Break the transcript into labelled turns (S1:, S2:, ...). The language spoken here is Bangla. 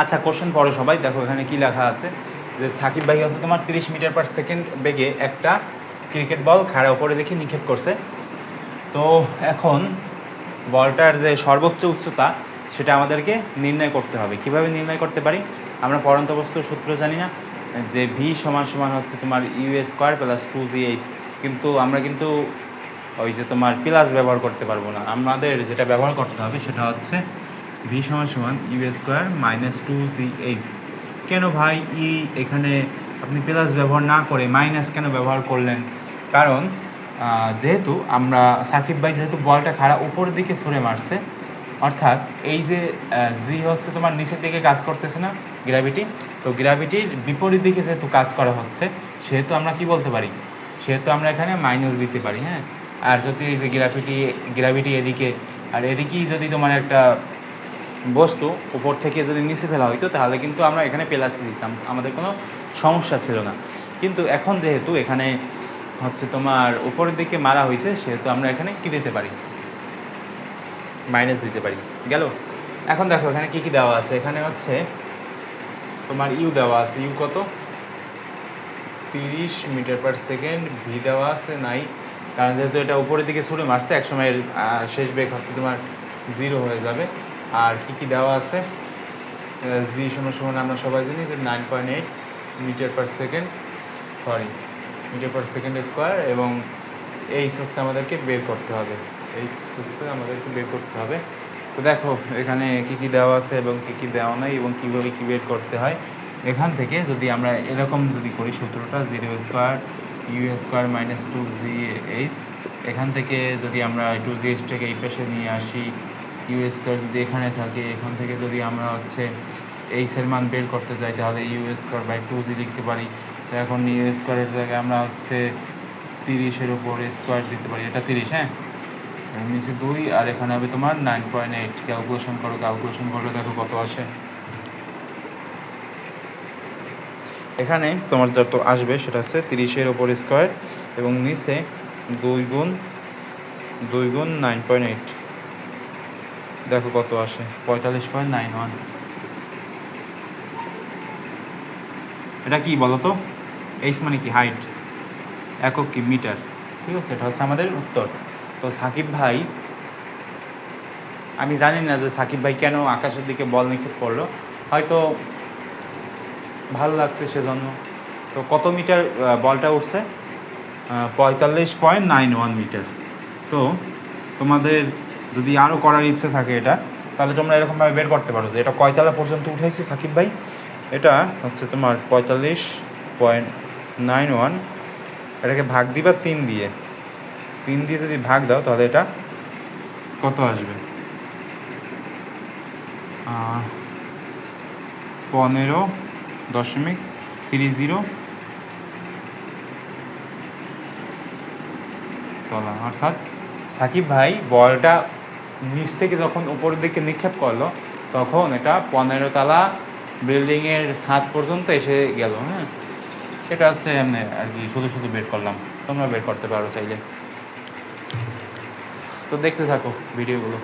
S1: আচ্ছা কোশ্চেন পড়ো সবাই। দেখো, এখানে কি লেখা আছে? যে সাকিব ভাই হচ্ছে তোমার তিরিশ মিটার পার সেকেন্ড বেগে একটা ক্রিকেট বল খাড়া উপরে দেখে নিক্ষেপ করছে। তো এখন বলটার যে সর্বোচ্চ উচ্চতা, সেটা আমাদেরকে নির্ণয় করতে হবে। কীভাবে নির্ণয় করতে পারি? আমরা পরন্ত বস্তুর সূত্র জানি না, যে ভি সমান সমান হচ্ছে তোমার u square plus two g h কিন্তু আমরা কিন্তু ওই যে তোমার প্লাস ব্যবহার করতে পারব না। আমাদের যেটা ব্যবহার করতে হবে সেটা হচ্ছে ভি সমান সমান u square minus two g h কেন ভাই ই এখানে আপনি প্লাস ব্যবহার না করে মাইনাস কেন ব্যবহার করলেন? কারণ যেহেতু আমরা সাকিব ভাই যেহেতু বলটা খাড়া উপরের দিকে ছুঁড়ে মারছে, অর্থাৎ এই যে জি হচ্ছে তোমার নিচের দিকে কাজ করতেছে না গ্র্যাভিটি তো গ্র্যাভিটির বিপরীত দিকে যেহেতু কাজ করা হচ্ছে, সেহেতু আমরা কি বলতে পারি? সেহেতু আমরা এখানে মাইনাস দিতে পারি হ্যাঁ? আর যদি এই যে গ্র্যাভিটি গ্র্যাভিটি এদিকে, আর এদিকেই যদি তোমার একটা বস্তু উপর থেকে যদি নিচে ফেলা হইতো, তাহলে কিন্তু আমরা এখানে প্লাস দিতাম। আমাদের কোনো সমস্যা ছিল না। কিন্তু এখন যেহেতু এখানে হচ্ছে তোমার উপরের দিকে মারা হয়েছে সেহেতু আমরা এখানে কী দিতে পারি? মাইনাস দিতে পারি। গেল? এখন দেখো, এখানে কি কি দেওয়া আছে? এখানে হচ্ছে তোমার ইউ দেওয়া আছে। ইউ কত? তিরিশ মিটার পার সেকেন্ড ভি দেওয়া আছে নাই। কারণ যেহেতু এটা উপরের দিকে ছুড়ে মারছে একসময় শেষ বেগ হচ্ছে, তোমার জিরো হয়ে যাবে। আর কি কি দেওয়া আছে? জি সমান সমান আমরা সবাই জানি যে nine point eight metre per second sorry metre per second square এবং এই হচ্ছে আমাদেরকে বের করতে হবে। এই হচ্ছে আমাদেরকে বের করতে হবে। তো দেখো, এখানে কি কি দেওয়া আছে এবং কি কি দেওয়া নাই এবং কীভাবে কী বের করতে হয়। এখান থেকে যদি আমরা এরকম যদি করি, সূত্রটা zero square u square minus two g h এখান থেকে যদি আমরা টু জি এইচটাকে এই পাশে নিয়ে আসি ইউ যদি এখানে থাকে, এখান থেকে যদি আমরা হচ্ছে এইচের মান বের করতে যাই, তাহলে u square by two g লিখতে পারি। তো এখন ইউ স্কোয়ারের জায়গায় আমরা হচ্ছে তিরিশের উপর স্কোয়ার দিতে পারি। এটা তিরিশ হ্যাঁ? নিচে দুই, আর এখানে হবে তোমার নাইন পয়েন্ট এইট ক্যালকুলেশন করো ক্যালকুলেশন করলে দেখো কত আসে। এখানে তোমার যত আসবে সেটা হচ্ছে তিরিশের ওপর স্কোয়ার এবং নিচে দুই গুণ দুই গুণ নাইন পয়েন্ট এইট দেখো কত আসে। পঁয়তাল্লিশ পয়েন্ট নাইন ওয়ান। এটা কি বলো তো? এইচ মানে কি? হাইট একক কি? মিটার ঠিক আছে, এটা হচ্ছে আমাদের উত্তর। তো সাকিব ভাই, আমি জানি না যে সাকিব ভাই কেন আকাশের দিকে বল নিক্ষেপ করল। হয়তো ভালো লাগছে সেজন্য। তো কত মিটার বলটা উঠছে? পঁয়তাল্লিশ পয়েন্ট নাইন ওয়ান মিটার। তো তোমাদের যদি আরও করার ইচ্ছে থাকে এটা, তাহলে তোমরা এরকমভাবে বের করতে পারো যে এটা কয়তলা পর্যন্ত উঠেছে সাকিব ভাই? এটা হচ্ছে তোমার পঁয়তাল্লিশ পয়েন্ট নাইন ওয়ান। এটাকে ভাগ দিবা তিন দিয়ে। তিন দিয়ে যদি ভাগ দাও, তাহলে এটা কত আসবে? পনেরো দশমিক থ্রি জিরো। তলা, অর্থাৎ সাকিব ভাই বলটা নিচ থেকে যখন উপরের দিকে নিক্ষেপ করল, তখন এটা পনেরো তলা বিল্ডিংয়ের ছাদ পর্যন্ত এসে গেল হ্যাঁ? এটা হচ্ছে এমনি আর কি শুধু শুধু বের করলাম। তোমরা বের করতে পারো চাইলে। তো দেখতে থাকো ভিডিওগুলো।